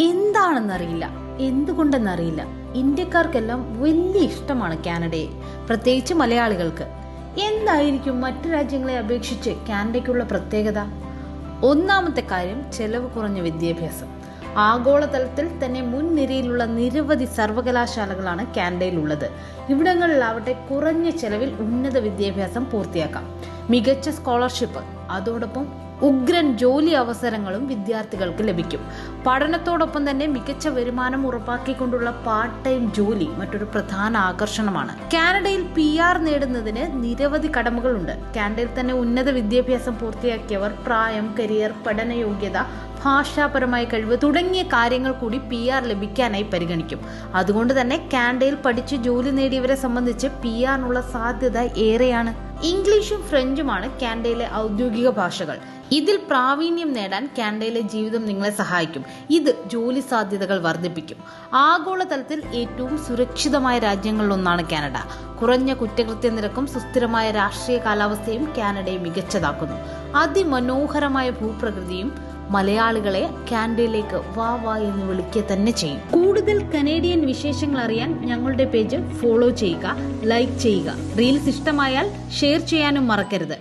എന്താണെന്നറിയില്ല. എന്തുകൊണ്ടെന്നറിയില്ല. ഇന്ത്യക്കാർക്കെല്ലാം വലിയ ഇഷ്ടമാണ് കാനഡയെ പ്രത്യേകിച്ച് മലയാളികൾക്ക്. എന്തായിരിക്കും മറ്റു രാജ്യങ്ങളെ അപേക്ഷിച്ച് കാനഡയ്ക്കുള്ള പ്രത്യേകത? ഒന്നാമത്തെ കാര്യം ചെലവ് കുറഞ്ഞ വിദ്യാഭ്യാസം. ആഗോളതലത്തിൽ തന്നെ മുൻനിരയിലുള്ള നിരവധി സർവകലാശാലകളാണ് കാനഡയിലുള്ളത്. ഇവിടങ്ങളിലാവട്ടെ കുറഞ്ഞ ചെലവിൽ ഉന്നത വിദ്യാഭ്യാസം പൂർത്തിയാക്കാം. മികച്ച സ്കോളർഷിപ്പ് അതോടൊപ്പം ഉഗ്രൻ ജോലി അവസരങ്ങളും വിദ്യാർത്ഥികൾക്ക് ലഭിക്കും. പഠനത്തോടൊപ്പം തന്നെ മികച്ച വരുമാനം ഉറപ്പാക്കിക്കൊണ്ടുള്ള പാർട്ട് ടൈം ജോലി മറ്റൊരു പ്രധാന ആകർഷണമാണ്. കാനഡയിൽ പി ആർ നേടുന്നതിന് നിരവധി കടമകളുണ്ട്. കാനഡയിൽ തന്നെ ഉന്നത വിദ്യാഭ്യാസം പൂർത്തിയാക്കിയവർ പ്രായം കരിയർ പഠന യോഗ്യത ഭാഷാപരമായ കഴിവ് തുടങ്ങിയ കാര്യങ്ങൾ കൂടി പി ആർ ലഭിക്കാനായി പരിഗണിക്കും. അതുകൊണ്ട് തന്നെ കാനഡയിൽ പഠിച്ച് ജോലി നേടിയവരെ സംബന്ധിച്ച് പി ആറിനുള്ള സാധ്യത ഏറെയാണ്. ഇംഗ്ലീഷും ഫ്രഞ്ചുമാണ് കാനഡയിലെ ഔദ്യോഗിക ഭാഷകൾ. ഇതിൽ പ്രാവീണ്യം നേടാൻ കാനഡയിലെ ജീവിതം നിങ്ങളെ സഹായിക്കും. ഇത് ജോലി സാധ്യതകൾ വർദ്ധിപ്പിക്കും. ആഗോളതലത്തിൽ ഏറ്റവും സുരക്ഷിതമായ രാജ്യങ്ങളിലൊന്നാണ് കാനഡ. കുറഞ്ഞ കുറ്റകൃത്യ നിരക്കും സുസ്ഥിരമായ രാഷ്ട്രീയ കാലാവസ്ഥയും കാനഡയെ മികച്ചതാക്കുന്നു. അതിമനോഹരമായ ഭൂപ്രകൃതിയും മലയാളികളെ കാനഡയിലേക്ക് വാ വാ എന്ന് വിളിക്കുക തന്നെ ചെയ്യും. കൂടുതൽ കനേഡിയൻ വിശേഷങ്ങൾ അറിയാൻ ഞങ്ങളുടെ പേജ് ഫോളോ ചെയ്യുക ലൈക്ക് ചെയ്യുക. റീൽസ് ഇഷ്ടമായാൽ ഷെയർ ചെയ്യാനും മറക്കരുത്.